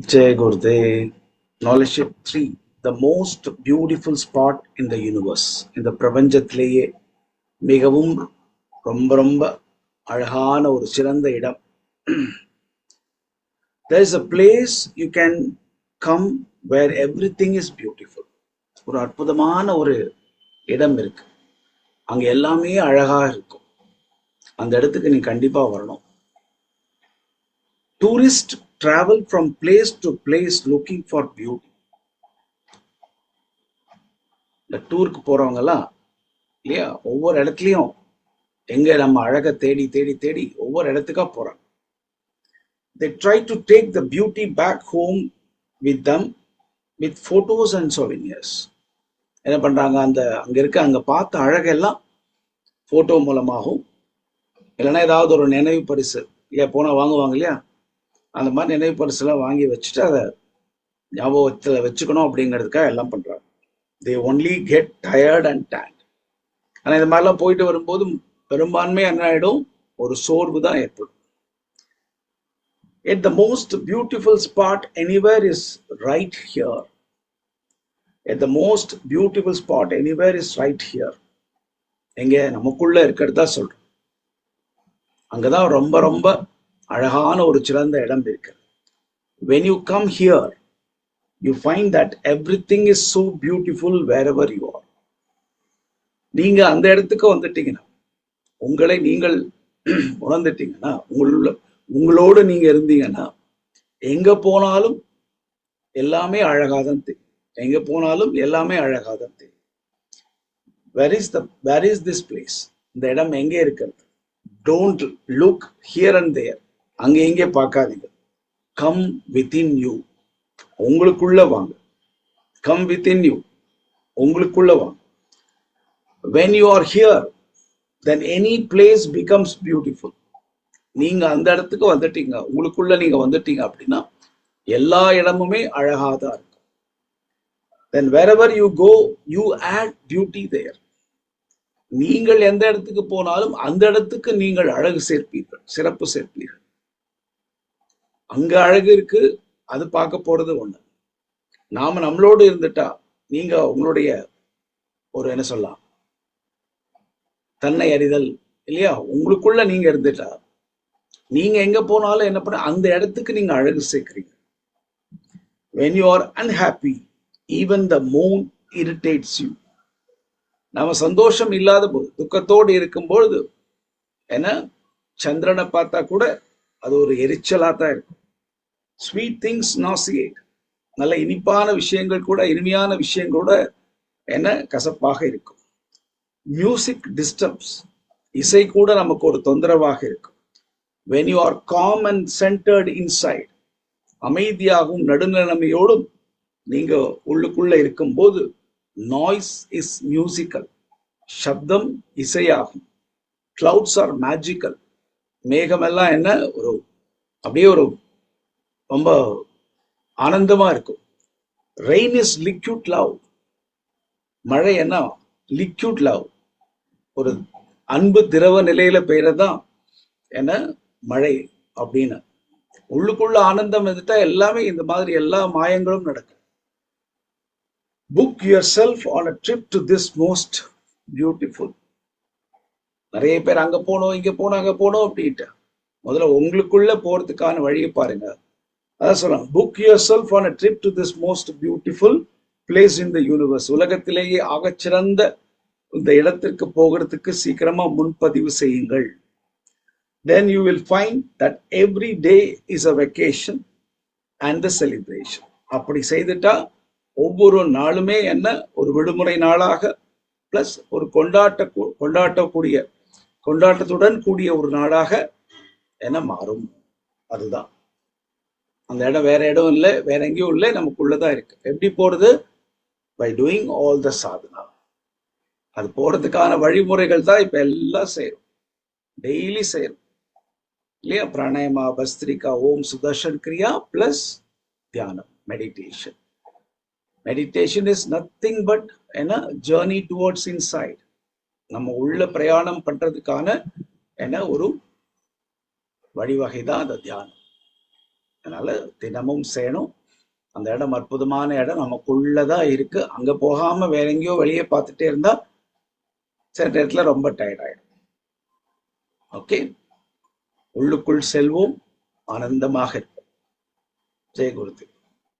Jai Gurudev. Knowledge 3. The most beautiful spot in the universe. இந்த பிரபஞ்சத்திலேயே மிகவும் ரொம்ப ரொம்ப அழகான ஒரு சிறந்த இடம் there is a place you can come where everything is beautiful ஒரு அற்புதமான ஒரு இடம் இருக்கு அங்க எல்லாமே அழகா இருக்கும் அந்த இடத்துக்கு நீ கண்டிப்பா வரணும் tourist travel from place to place looking for beauty இந்த டூருக்கு போறவங்கெல்லாம் இல்லையா ஒவ்வொரு இடத்துலயும் எங்க நம்ம அழகை தேடி தேடி தேடி ஒவ்வொரு இடத்துக்கா போறாங்க. They try to take the beauty back home with them with photos and souvenirs என்ன பண்றாங்க அந்த அங்க இருக்க அங்க பார்த்த அழகெல்லாம் போட்டோ மூலமாகவும் இல்லைன்னா ஏதாவது ஒரு நினைவு பரிசு இல்லையா போனா வாங்குவாங்க இல்லையா அந்த மாதிரி நினைவு பரிசுலாம் வாங்கி வச்சுட்டு அதை ஞாபகத்தில் வச்சுக்கணும் அப்படிங்கிறதுக்காக எல்லாம் பண்றாங்க. They only get tired and tanned ஆனால் இந்த மாதிரிலாம் போயிட்டு வரும்போது பெரும்பான்மை என்ன ஆகிடும் ஒரு சோர்வு தான் ஏற்படும். At the most beautiful spot anywhere is right here at the most beautiful spot anywhere is right here எங்கே? நமக்குள்ளே இருக்கிறது நமக்குள்ள இருக்கிறதா சொல்றோம். அங்கதான் ரொம்ப ரொம்ப அழகான ஒரு சிறந்த இடம் இருக்கிறது when you come here you find that everything is so beautiful wherever you are நீங்க அந்த இடத்துக்கு வந்துட்டீங்கன்னா உங்களை நீங்கள் உணர்ந்துட்டீங்கன்னா உங்களுள்ள உங்களோடு நீங்க இருந்தீங்கன்னா எங்க போனாலும் எல்லாமே அழகாதான் தெரியும். எங்க போனாலும் எல்லாமே அழகாதான் தெரியும். Where is the where is this place இந்த இடம் எங்கே இருக்கிறது? Don't look here and there அங்க எங்கே பார்க்காதீங்க. கம் வித்தின் யூ உங்களுக்குள்ள வாங்க. கம் வித்தின் யூ உங்களுக்குள்ள வாங்க. When you are here then any place becomes beautiful நீங்க அந்த இடத்துக்கு வந்துட்டீங்க. உங்களுக்குள்ள நீங்க வந்துட்டீங்க அப்படின்னா எல்லா இடமுமே அழகாக தான் இருக்கும். Then wherever you go you add beauty there நீங்கள் எந்த இடத்துக்கு போனாலும் அந்த இடத்துக்கு நீங்கள் அழகு சேர்ப்பீர்கள். சிறப்பு சேர்ப்பீர்கள். அங்க அழகு இருக்கு அது பார்க்க போறது ஒண்ணு. நாம நம்மளோடு இருந்துட்டா நீங்க உங்களுடைய ஒரு என்ன சொல்லலாம் தன்னை அறிதல் இல்லையா? உங்களுக்குள்ள நீங்க இருந்துட்டா நீங்க எங்க போனாலும் என்ன பண்ண அந்த இடத்துக்கு நீங்க அழகு சேர்க்கிறீங்க. When you are unhappy even the moon irritates you நாம சந்தோஷம் இல்லாத போது துக்கத்தோடு இருக்கும் பொழுது என்ன? சந்திரனை பார்த்தா கூட அது ஒரு எரிச்சலா தான் இருக்கும். ஸ்வீட் திங்ஸ் நாசியேட் நல்ல இனிப்பான விஷயங்கள் கூட இனிமையான விஷயங்கள் கூட என்ன? கசப்பாக இருக்கும். மியூசிக் டிஸ்டர்ப்ஸ் இசை கூட நமக்கு ஒரு தொந்தரவாக இருக்கும். When you are calm and centered inside அமைதியாகவும் நடுநிலைமையோடும் நீங்க உள்ளுக்குள்ள இருக்கும்போது நாய்ஸ் இஸ் மியூசிக்கல் சப்தம் இசையாகும். கிளவுட்ஸ் ஆர் மேஜிக்கல் மேகமெல்லாம் என்ன? ஒரு அப்படியே ஒரு ரொம்ப ஆனந்தமா இருக்கும். ரெயின் இஸ் லிக்யூட் லவ் மழை என்ன லிக்யூட் லவ் ஒரு அன்பு திரவ நிலையில பெய்யறதுதான் என்ன? மழை அப்படின்னு. உள்ளுக்குள்ள ஆனந்தம் வந்துட்டா எல்லாமே இந்த மாதிரி எல்லா மாயங்களும் நடக்கும். Book yourself on a trip to this most beautiful நிறைய பேர் அங்க போனோம் இங்க போனோம் அங்க போனோம் அப்படின்ட்டு. முதல்ல உங்களுக்குள்ள போறதுக்கான வழியை பாருங்க. அதான் சொல்றாங்க book yourself on a trip to this most beautiful place in the universe உலகத்திலேயே ஆகச்சிறந்த இந்த இடத்திற்கு போகிறதுக்கு சீக்கிரமா முன்பதிவு செய்யுங்கள். Then you will find that every day is a vacation and the celebration அப்படி செய்துட்டா ஒவ்வொரு நாளுமே என்ன? ஒரு விடுமுறை நாளாக பிளஸ் ஒரு கொண்டாட்ட கொண்டாட்டக்கூடிய கொண்டாட்டத்துடன் கூடிய ஒரு நாளாக என்ன மாறும்? அதுதான். அந்த இடம் வேற இடம் இல்லை வேற எங்கேயும் இல்லை நமக்குள்ளதான் இருக்கு. எப்படி போறது? By doing all the sadhana அது போறதுக்கான வழிமுறைகள் தான் இப்ப எல்லாம் செய்யறோம் டெய்லி செய்யறோம் இல்லையா? பிராணாயமா பஸ்திரிகா ஓம் சுதர்ஷன் கிரியா பிளஸ் தியானம் meditation meditation is nothing but என்ன ஜேர்னி டுவர்ட்ஸ் இன்சைட் நம்ம உள்ள பிரயாணம் பண்றதுக்கான என்ன ஒரு வழிவகை தான் அந்த தியானம். அதனால தினமும் செய்யணும். அந்த இடம் அற்புதமான இடம். நமக்குள்ளதான் இருக்கு. அங்க போகாம வேற எங்கேயோ வெளியே பார்த்துட்டே இருந்தா சில நேரத்துல ரொம்ப டயர்ட் ஆயிடும். ஓகே உள்ளுக்குள் செல்வோம். ஆனந்தமாக இருப்போம். ஜெய குருதேவ்